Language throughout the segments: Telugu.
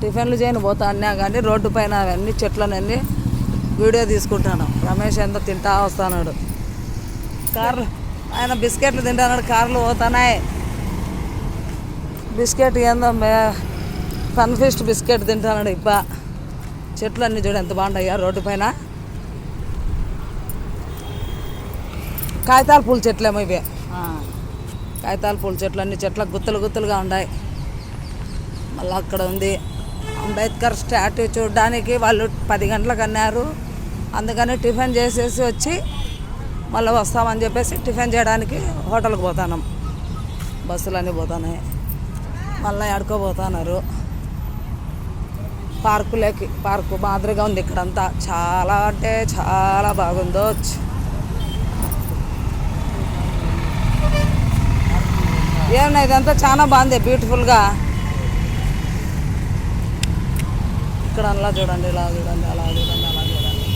టిఫిన్లు చేయని పోతా అన్నా కానీ రోడ్డు పైన అవన్నీ చెట్లనన్నీ వీడియో తీసుకుంటాను. రమేష్ ఎంత తింటా వస్తున్నాడు కార్లు ఆయన బిస్కెట్లు తింటాడు కార్లు పోతున్నాయి. బిస్కెట్ ఏందో ఫన్ ఫిస్ట్ బిస్కెట్ తింటాడు ఇప్ప. చెట్లు అన్నీ చూడు ఎంత బాగుంటాయా రోడ్డు పైన. కాగితాల పూల చెట్లేమో ఇవే. కాగితాల పూల చెట్లు అన్ని చెట్లకు గుత్తులు గుత్తులుగా ఉన్నాయి మళ్ళీ అక్కడ ఉంది. అంబేద్కర్ స్టాట్యూ చూడడానికి వాళ్ళు పది గంటలకు అన్నారు. అందుకని టిఫిన్ చేసేసి వచ్చి మళ్ళీ వస్తామని చెప్పేసి టిఫిన్ చేయడానికి హోటల్కి పోతున్నాం బస్సులన్నీ పోతున్నాయి మళ్ళీ ఆడుకోబోతున్నారు పార్కులోకి పార్కు మాదిరిగా ఉంది ఇక్కడంతా. చాలా అంటే చాలా బాగుందో ఏమన్నా ఇదంతా? చాలా బాగుంది బ్యూటిఫుల్గా ఇక్కడ అలా చూడండి ఇలా చూడండి అలా చూడండి అలా చూడండి.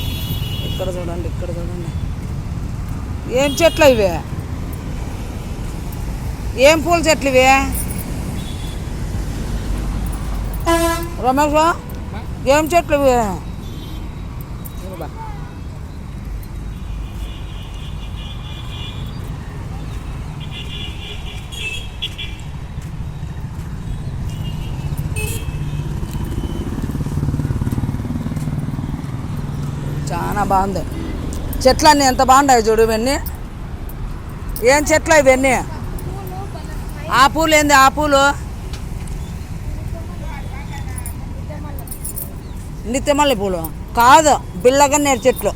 ఇక్కడ చూడండి ఇక్కడ చూడండి. ఏం చెట్లు ఇవి? ఏం పూల చెట్లు ఇవి? రమేష్ ఏం చెట్లు ఇవి? చాలా బాగుంది. చెట్లన్నీ ఎంత బాగున్నాయి చూడు ఇవన్నీ. ఏం చెట్లు ఇవన్నీ? ఆ పూలు ఏంది? ఆ పూలు? నిత్యమల్లి పూలు. కాదు బిల్లగన్నేరు చెట్లు.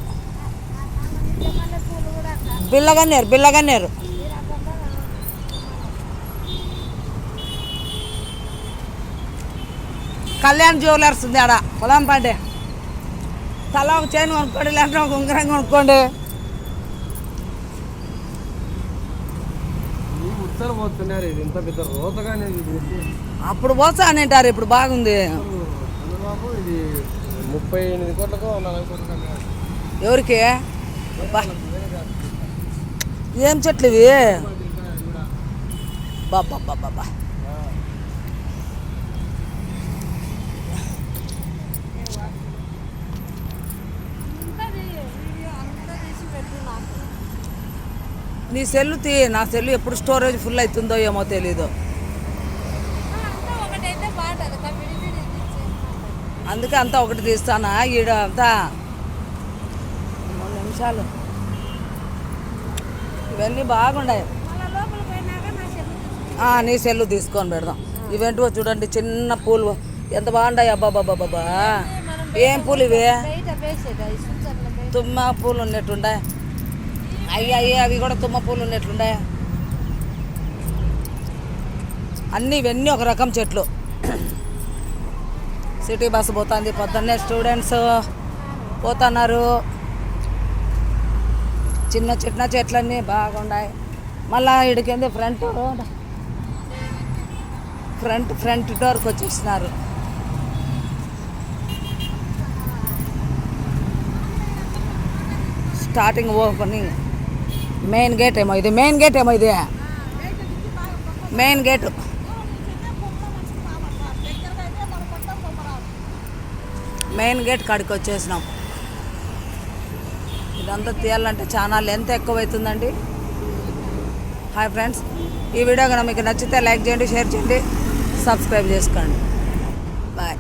బిల్లగన్నేరు బిల్లగన్నేరు కళ్యాణ్ జ్యువెలర్స్ ఉంది ఆడ. పొలం పండే తల ఒక చైన్ కొనుక్కోండి లేకపోతే ఒక ఉంగరం కొనుక్కోండి. అప్పుడు పోసా అని అంటారు ఇప్పుడు బాగుంది. ముప్పై ఎనిమిది కోట్లకు. ఎవరికి. ఏం చెట్లు ఇవి? బాబా బాబా నీ సెల్లు తీ నా సెల్లు ఎప్పుడు స్టోరేజ్ ఫుల్ అవుతుందో ఏమో తెలీదు. అందుకే అంతా ఒకటి తీస్తానా? ఈడ అంతా మూడు నిమిషాలు. ఇవన్నీ బాగున్నాయి. నా చెప్పు ఆ, నీ సెల్లు తీసుకొని పెడదాం. ఇవేంటివో చూడండి చిన్న పూలు. ఎంత బాగున్నాయి అబ్బా బాబా బాబా ఏం పూలు ఇవి? తుమ్మ పూలు ఉన్నట్టుండే. అవి అవి అవి కూడా తుమ్మ పూలు ఉన్నట్లుండే. అన్నీ ఇవన్నీ ఒక రకం చెట్లు. సిటీ బస్సు పోతుంది. పొద్దున్నే స్టూడెంట్స్ పోతున్నారు. చిన్న చిన్న చెట్లన్నీ బాగున్నాయి. మళ్ళా ఇడికింది ఫ్రంట్ ఫ్రంట్ ఫ్రంట్ డోర్కి వచ్చేసినారు. Starting opening. మెయిన్ గేట్ ఏమో ఇది మెయిన్ గేట్ ఏమో ఇది. Main gate. మెయిన్ గేట్ కాడికి వచ్చేసినాం. ఇదంతా తీయాలంటే చాలా లెంత్ ఎక్కువ అవుతుందండి హాయ్ ఫ్రెండ్స్ ఈ వీడియో కనుక మీకు నచ్చితే లైక్ చేయండి షేర్ చేయండి సబ్స్క్రైబ్ చేసుకోండి. బాయ్.